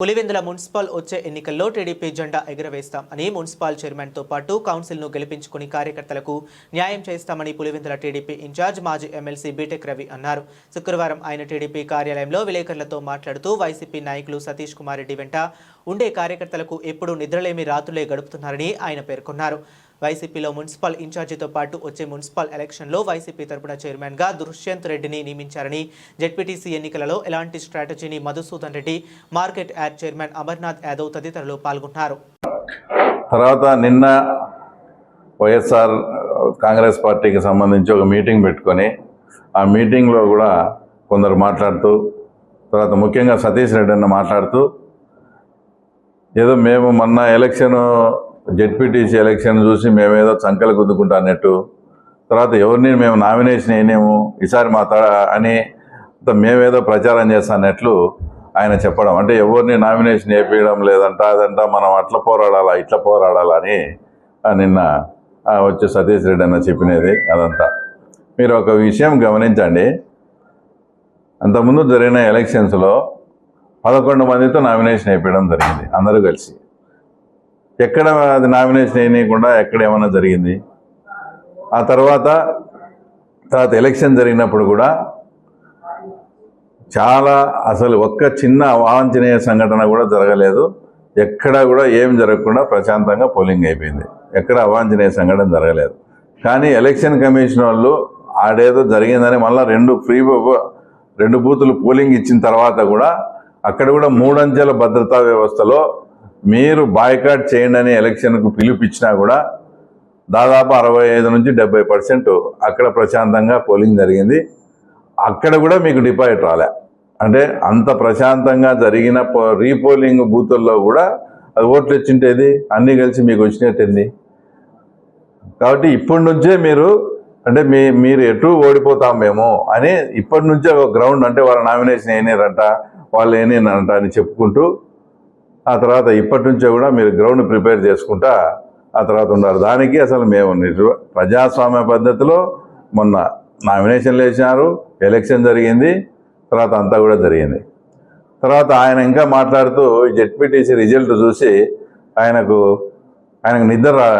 Pulivendula municipal వచ్చే ఎన్నికల్లో TDP జెండా ఎగురవేస్తాం అని మున్సిపల్ చైర్మన్తో పాటు కౌన్సిల్ను గెలిపించుకుని కార్యకర్తలకు న్యాయం చేస్తామని పులివెందుల టీడీపీ ఇన్ఛార్జ్ మాజీ ఎమ్మెల్సీ బీటెక్ రవి అన్నారు. శుక్రవారం ఆయన టీడీపీ కార్యాలయంలో విలేకరులతో మాట్లాడుతూ వైసీపీ నాయకులు సతీష్ కుమార్ రెడ్డి వెంట ఉండే కార్యకర్తలకు ఎప్పుడూ నిద్రలేమి రాత్రులే గడుపుతున్నారని ఆయన పేర్కొన్నారు. వైసీపీలో మున్సిపల్ ఇన్ఛార్జితో పాటు వచ్చే మున్సిపల్ ఎలక్షన్లో వైసీపీ తరపున చైర్మన్గా దుష్యంత్ రెడ్డిని నియమించారని జెడ్పీటీసీ ఎన్నికలలో ఎలాంటి స్ట్రాటజీని Madhusudan Reddy market yard chairman Amarnath Yadav తదితరులు పాల్గొన్నారు. తర్వాత నిన్న వైఎస్ఆర్ కాంగ్రెస్ పార్టీకి సంబంధించి ఒక మీటింగ్ పెట్టుకొని ఆ మీటింగ్లో కూడా కొందరు మాట్లాడుతూ తర్వాత ముఖ్యంగా సతీష్ రెడ్డి అన్న మాట్లాడుతూ ఏదో మేము మొన్న ఎలక్షన్ జెడ్పీటీసీ ఎలక్షన్ చూసి మేమేదో చంకలు గుద్దుకుంటా అన్నట్టు తర్వాత ఎవరిని మేము నామినేషన్ వేయలేము ఈసారి మా అని మేమేదో ప్రచారం చేస్తానట్లు ఆయన చెప్పడం. అంటే ఎవరిని నామినేషన్ వేయడం లేదంట అదంట మనం అట్లా పోరాడాలా ఇట్లా పోరాడాలా అని నిన్న వచ్చే వచ్చి సతీష్ రెడ్డి అన్న చెప్పినది అదంతా. మీరు ఒక విషయం గమనించండి. అంతకుముందు జరిగిన ఎలక్షన్స్లో పదకొండు మందితో నామినేషన్ అయిపోయడం జరిగింది అందరూ కలిసి. ఎక్కడ అది నామినేషన్ వేయకుండా ఎక్కడ ఏమైనా జరిగింది? ఆ తర్వాత తర్వాత ఎలక్షన్ జరిగినప్పుడు కూడా చాలా అసలు ఒక్క చిన్న అవాంఛనీయ సంఘటన కూడా జరగలేదు. ఎక్కడ కూడా ఏం జరగకుండా ప్రశాంతంగా పోలింగ్ అయిపోయింది. ఎక్కడ అవాంఛనీయ సంఘటన జరగలేదు. కానీ ఎలక్షన్ కమిషన్ వాళ్ళు ఆడేదో జరిగిందని మళ్ళీ రెండు ఫ్రీ రెండు బూతులు పోలింగ్ ఇచ్చిన తర్వాత కూడా అక్కడ కూడా మూడంచెల భద్రతా వ్యవస్థలో మీరు బాయ్కాట్ చేయండి అని ఎలక్షన్కు పిలుపిచ్చినా కూడా దాదాపు అరవై ఐదు నుంచి డెబ్బై పర్సెంట్ అక్కడ ప్రశాంతంగా పోలింగ్ జరిగింది. అక్కడ కూడా మీకు డిపాజిట్ రాలే. అంటే అంత ప్రశాంతంగా జరిగిన పో- రీపోలింగ్ బూతుల్లో కూడా అది ఓట్లు వచ్చింటేది అన్నీ కలిసి మీకు వచ్చినట్టుంది? కాబట్టి ఇప్పటి నుంచే మీరు అంటే మీ మీరు ఎటు ఓడిపోతాం మేము అని ఇప్పటి నుంచే ఒక గ్రౌండ్ అంటే వాళ్ళ నామినేషన్ అయినారంట వాళ్ళు అయినారంట అని చెప్పుకుంటూ ఆ తర్వాత ఇప్పటి నుంచే కూడా మీరు గ్రౌండ్ ప్రిపేర్ చేసుకుంటా ఆ తర్వాత ఉన్నారు. దానికి అసలు మేము ప్రజాస్వామ్య పద్ధతిలో మొన్న నామినేషన్లు వేసినారు ఎలక్షన్ జరిగింది తర్వాత అంతా కూడా జరిగింది. తర్వాత ఆయన ఇంకా మాట్లాడుతూ జెడ్పీటీసీ రిజల్ట్ చూసి ఆయనకు ఆయనకు నిద్ర